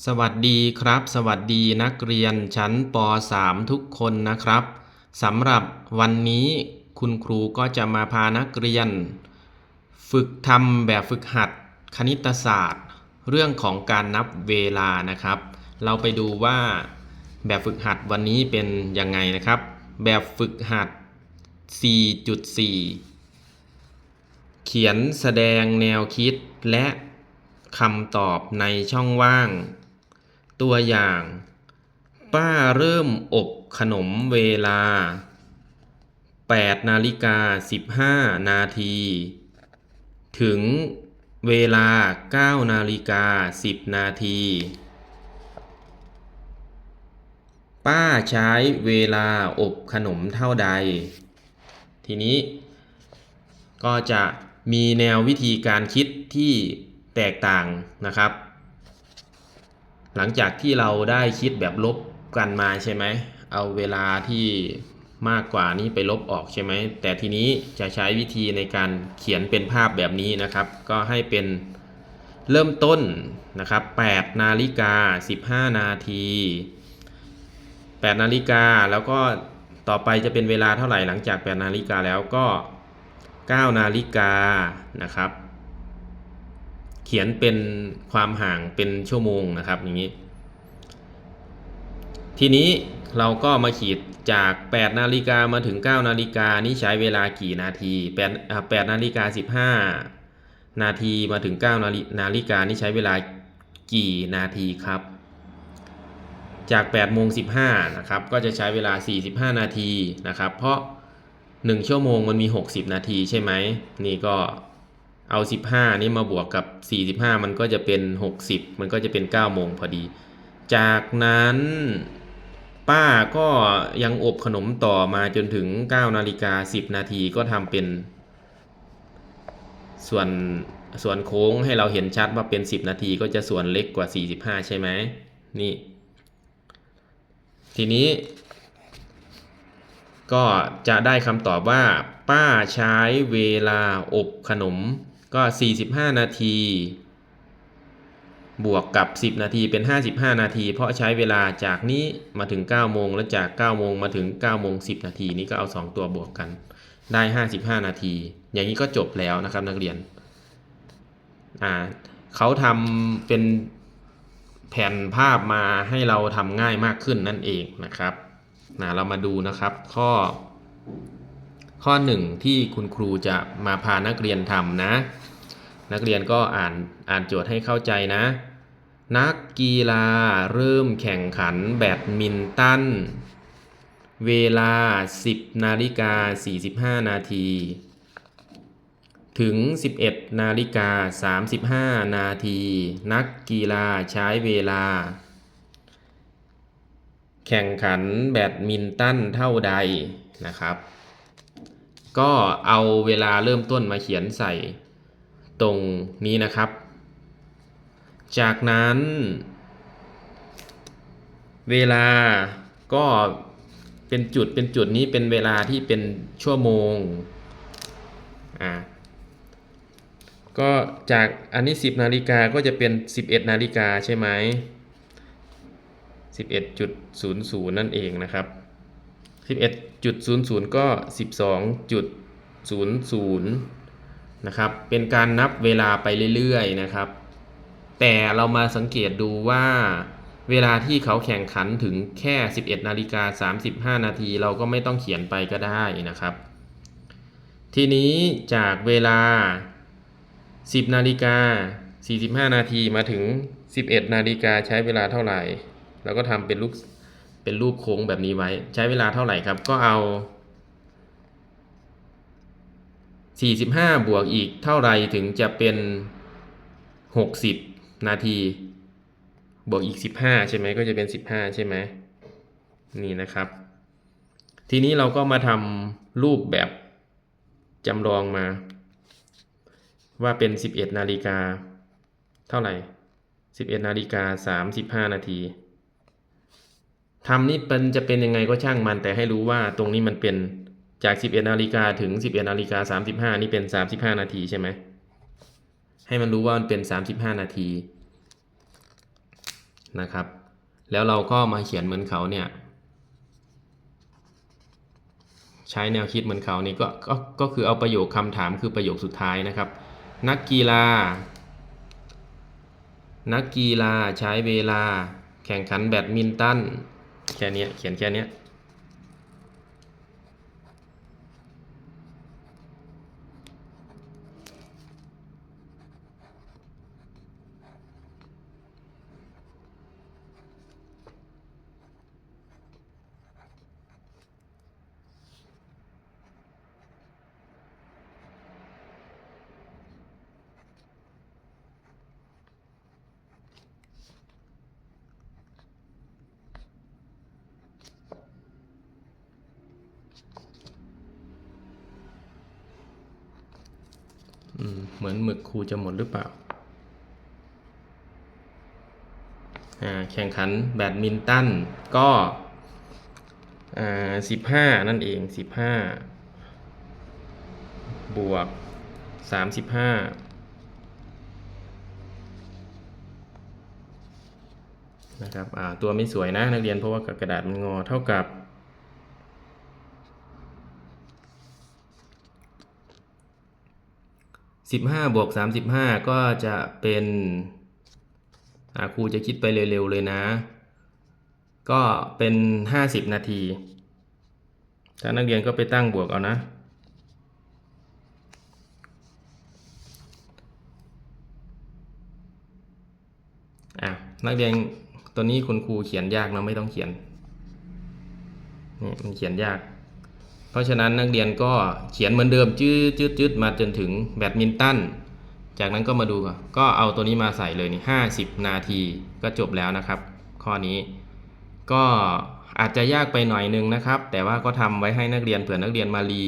สวัสดีครับ สวัสดีนักเรียนชั้นป .3 ทุกคนนะครับสำหรับวันนี้คุณครูก็จะมาพานักเรียน ฝึกทำแบบฝึกหัดคณิตศาสตร์ เรื่องของการนับเวลานะครับ เราไปดูว่าแบบฝึกหัดวันนี้เป็นยังไงนะครับ แบบฝึกหัด 4.4 เขียนแสดงแนวคิดและคำตอบในช่องว่าง ตัวอย่าง ป้าเริ่มอบขนมเวลา 8 นาฬิกา 15 นาที ถึงเวลา 9 นาฬิกา 10 นาที ป้าใช้เวลาอบขนมเท่าใด ทีนี้ ก็จะมีแนววิธีการคิดที่แตกต่างนะครับ หลังจากที่เราได้คิดแบบลบกันมาใช่ไหม เอาเวลาที่มากกว่านี้ไปลบออกใช่ไหม แต่ทีนี้จะใช้วิธีในการเขียนเป็นภาพแบบนี้นะครับ ก็ให้เป็นเริ่มต้นนะครับ8นาฬิกา 15 นาที8นาฬิกาแล้วก็ต่อไปจะเป็นเวลาเท่าไหร่หลังจาก8นาฬิกาแล้วก็ 9 นาฬิกานะครับ ขียนเป็นความห่างเป็นชั่วโมงนะครับอย่างนี้ ทีนี้เราก็มาขีดจาก 8 นาฬิกามาถึง 9 นาฬิกานี่ใช้เวลากี่นาที8อ่า8นาฬิกา15 นาทีมาถึง9นาฬินาฬิกานี่ใช้เวลากี่นาทีครับ จาก8โมง15นะครับ ก็จะใช้เวลา 45 นาทีนะครับ เพราะ 1 ชั่วโมงมันมี 60 นาทีใช่ไหมนี่ก็ เอา 15 นี่มาบวกกับ 45 มันก็จะเป็น 60 มันก็จะเป็น 9 โมงพอดี จากนั้นป้าก็ยังอบขนมต่อมาจนถึง 9 นาฬิกา 10 นาทีก็ทำเป็น ส่วนส่วนโค้งให้เราเห็นชัดว่าเป็น 10 นาทีก็จะส่วนเล็กกว่า 45 ใช่ไหมนี่ ทีนี้ ก็จะได้คำตอบว่า ป้าใช้เวลาอบขนม ก็ 45 นาที บวกกับ 10 นาทีเป็น 55 นาที เพราะใช้เวลาจากนี้มาถึง 9 โมง แล้วจาก 9 โมงมาถึง 9 โมง 10 นาที นี้ก็เอา 2 ตัวบวกกัน ได้ 55 นาที อย่างนี้ก็จบแล้วนะครับนักเรียน อ่าเขาทำเป็นแผ่นภาพมาให้เราทำง่ายมากขึ้นนั่นเองนะครับนะเรามาดูนะครับข้อ ข้อหนึ่งที่คุณครูจะมาพานักเรียนทำนะ นักเรียนก็อ่านอ่านโจทย์ให้เข้าใจนะ นักกีฬาเริ่มแข่งขันแบดมินตัน เวลา 10นาฬิกา45 นาที ถึง 11นาฬิกา35 นาที นักกีฬาใช้เวลา แข่งขันแบดมินตันเท่าใดนะครับ ก็เอาเวลาเริ่มต้นมาเขียนใส่ตรงนี้นะครับ จากนั้น เวลาก็เป็นจุดเป็นจุดนี้เป็นเวลาที่เป็นชั่วโมงอ่าก็จากอันนี้ 10 นาฬิกาก็จะเป็น 11 นาฬิกาใช่ไหม11.00 นั่นเองนะครับ 11.00 ก็ 12.00 นะครับ เป็นการนับเวลาไปเรื่อยๆ นะครับ แต่เรามาสังเกตดูว่าเวลาที่เขาแข่งขันถึงแค่ 11 นาฬิกา 35 นาที เราก็ไม่ต้องเขียนไปก็ได้นะครับ ทีนี้จากเวลา 10 นาฬิกา 45 นาทีมาถึง 11 นาฬิกาใช้เวลาเท่าไหร่ เราก็ทำเป็นลูก เป็นรูปโค้งแบบนี้ไว้ ใช้เวลาเท่าไหร่ครับ ก็เอา 45 บวกอีกเท่าไหร่ถึงจะเป็น 60 นาที บวกอีก 15 ใช่ไหมก็จะเป็น 15 ใช่ไหมนี่นะครับ ทีนี้เราก็มาทำรูปแบบจำลองมา ว่าเป็น 11 นาฬิกาเท่าไหร่ 11 นาฬิกา 35 นาที ทำนี่เป็นจะเป็นยังไงก็ช่างมัน แต่ให้รู้ว่าตรงนี้มันเป็นจาก 11นาฬิกาถึง 11นาฬิกา35 นี่เป็น 35 นาทีใช่ไหม ให้มันรู้ว่ามันเป็น 35 นาทีนะครับ แล้วเราก็มาเขียนเหมือนเขาเนี่ย ใช้แนวคิดเหมือนเขานี่ก็ก็ก็คือเอาประโยคคำถามคือประโยคสุดท้ายนะครับ นักกีฬา นักกีฬาใช้เวลา แข่งขันแบดมินตัน แค่นี้เขียนแค่นี้ เหมือนหมึกครูจะหมดหรือเปล่า แข่งขันแบดมินตันก็อ่าสิบห้านั่นเองสิบห้าบวกสามสิบห้านะครับตัวไม่สวยนะนักเรียนเพราะว่ากระดาษมันงอเท่ากับ สิบห้าบวกสามสิบห้าก็จะเป็นครูจะคิดไปเร็วๆเลยนะ ก็เป็นห้าสิบนาที ถ้านักเรียนก็ไปตั้งบวกเอานะอะนักเรียนตัวนี้คุณครูเขียนยากนะไม่ต้องเขียนนี่มันเขียนยาก เพราะฉะนั้นนักเรียนก็เขียนเหมือนเดิมจืดจืดจืดมาจนถึงแบดมินตันจากนั้นก็มาดูก็เอาตัวนี้มาใส่เลยนี่ห้าสิบนาทีก็จบแล้วนะครับ ข้อนี้ก็อาจจะยากไปหน่อยนึงนะครับ แต่ว่าก็ทำไว้ให้นักเรียนเผื่อนักเรียนมารี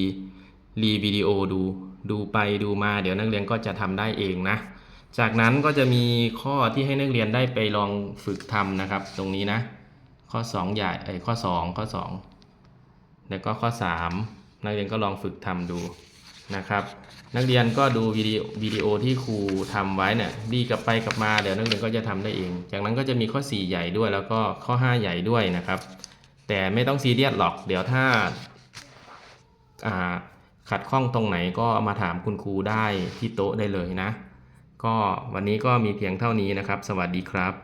รีวิดีโอดู ดูไปดูมา เดี๋ยวนักเรียนก็จะทำได้เองนะ จากนั้นก็จะมีข้อที่ให้นักเรียนได้ไปลองฝึกทำนะครับ ตรงนี้นะ ข้อ2ใหญ่ไอ้ข้อ 2 ข้อ 2 แล้วก็ข้อ 3 นักเรียนก็ลองฝึกทำดูนะครับ นักเรียนก็ดูวิดีโอวิดีโอที่ครูทำไว้เนี่ยดีกลับไปกลับมาเดี๋ยวนักเรียนก็จะทำได้เอง จากนั้นก็จะมีข้อ 4 ใหญ่ด้วย แล้วก็ข้อ 5 ใหญ่ด้วยนะครับ แต่ไม่ต้องซีเรียสหรอก เดี๋ยวถ้าาขัดข้องตรงไหนก็มาถามคุณครูได้ที่โต๊ะได้เลยนะ ก็วันนี้ก็มีเพียงเท่านี้นะครับ สวัสดีครับ